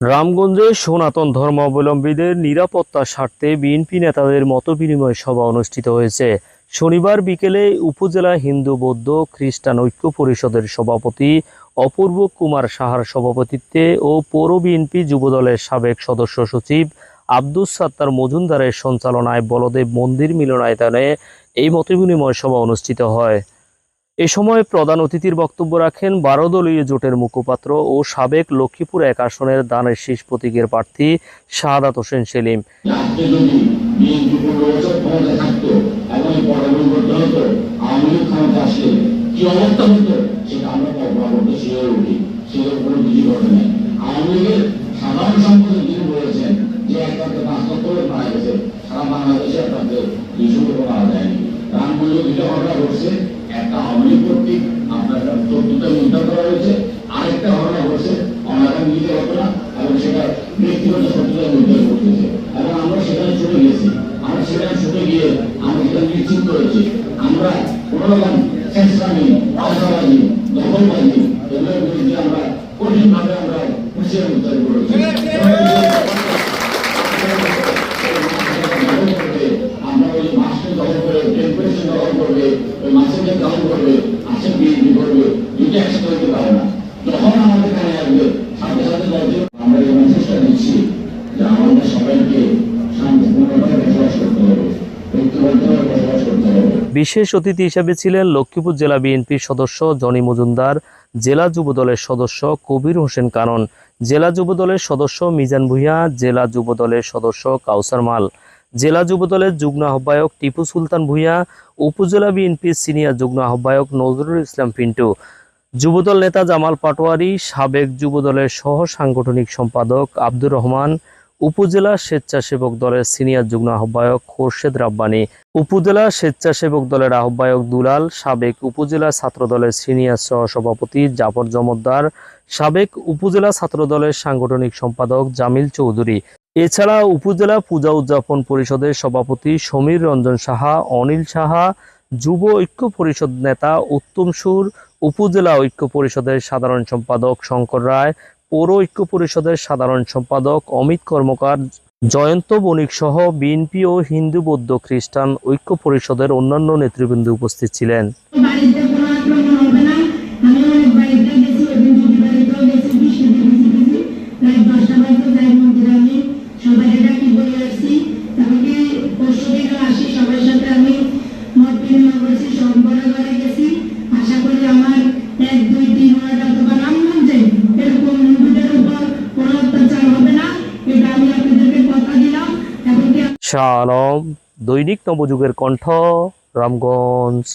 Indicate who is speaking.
Speaker 1: রামগঞ্জে সনাতন ধর্মাবলম্বীদের নিরাপত্তার স্বার্থে বিএনপি নেতাদের মতবিনিময় সভা অনুষ্ঠিত হয়েছে। শনিবার বিকেলে উপজেলা হিন্দু বৌদ্ধ খ্রিস্টান ঐক্য পরিষদের সভাপতি অপূর্ব কুমার সাহার সভাপতিত্বে ও পৌর বিএনপি যুবদলের সাবেক সদস্য সচিব আব্দুস সাত্তার মজুমদারের সঞ্চালনায় বলদেব মন্দির মিলনায়তনে এই মতবিনিময় সভা অনুষ্ঠিত হয়। এ সময় প্রধান অতিথির বক্তব্য রাখেন বারো দলীয় জোটের মুখপাত্র ও সাবেক লক্ষ্মীপুর এক আসনের দানের শীষ প্রতীকের প্রার্থী শাহাদাত হোসেন সেলিম।
Speaker 2: সেখানে ছুটে গিয়ে সেটা নিশ্চিত করেছি, আমরা কোনো রকম চেষ্টামি আশাবাদী দখলবাদী, এগুলোর বিরুদ্ধে আমরা কঠিনভাবে আমরা হুঁশিয়ার উদ্ধার করেছি। আমরা ওই মাছকে দখল করে টেম্পারেচার দখল করবে, ওই মাছের দখল করবে মাছের বিক্রি
Speaker 1: বিশেষ অতিথি হিসেবে ছিলেন লক্ষ্মীপুর জেলা বিএনপির সদস্য জনি মজুমদার, জেলা যুবদলের সদস্য কবির হোসেন কানন, জেলা যুবদলের সদস্য মিজান ভুঁইয়া, জেলা যুবদলের সদস্য কাউসার মাল, জেলা যুবদলের যুগ্ম আহ্বায়ক টিপু সুলতান ভুঁইয়া, উপজেলা বিএনপির সিনিয়র যুগ্ম আহ্বায়ক নজরুল ইসলাম পিন্টু যুবদল নেতা জামাল পাটোয়ারি, সাবেক যুবদলের সহ সাংগঠনিক সম্পাদক আব্দুর রহমান উপজেলা স্বেচ্ছাসেবক দলের সিনিয়র যুগ্ম আহ্বায়ক খোরশেদ রাব্বানি, উপজেলা স্বেচ্ছাসেবক দলের আহ্বায়ক দুলাল, সাবেক উপজেলা ছাত্র দলের সিনিয়র সহসভাপতি জাফর জমদ্দার, সাবেক উপজেলা ছাত্র দলের সাংগঠনিক সম্পাদক জামিল চৌধুরী। এছাড়া উপজেলা পূজা উদযাপন পরিষদের সভাপতি সমীর রঞ্জন সাহা, অনিল সাহা, যুব ঐক্য পরিষদ নেতা উত্তম সুর, উপজেলা ঐক্য পরিষদের সাধারণ সম্পাদক শঙ্কর রায় পৌর ঐক্য পরিষদের সাধারণ সম্পাদক অমিত কর্মকার, জয়ন্ত বণিক সহ বিএনপি ও হিন্দু বৌদ্ধ খ্রিস্টান ঐক্য পরিষদের অন্যান্য নেতৃবৃন্দ উপস্থিত ছিলেন।
Speaker 3: সবাই সাথে আমি
Speaker 1: আলম দৈনিক নবযুগের কণ্ঠ রামগঞ্জ।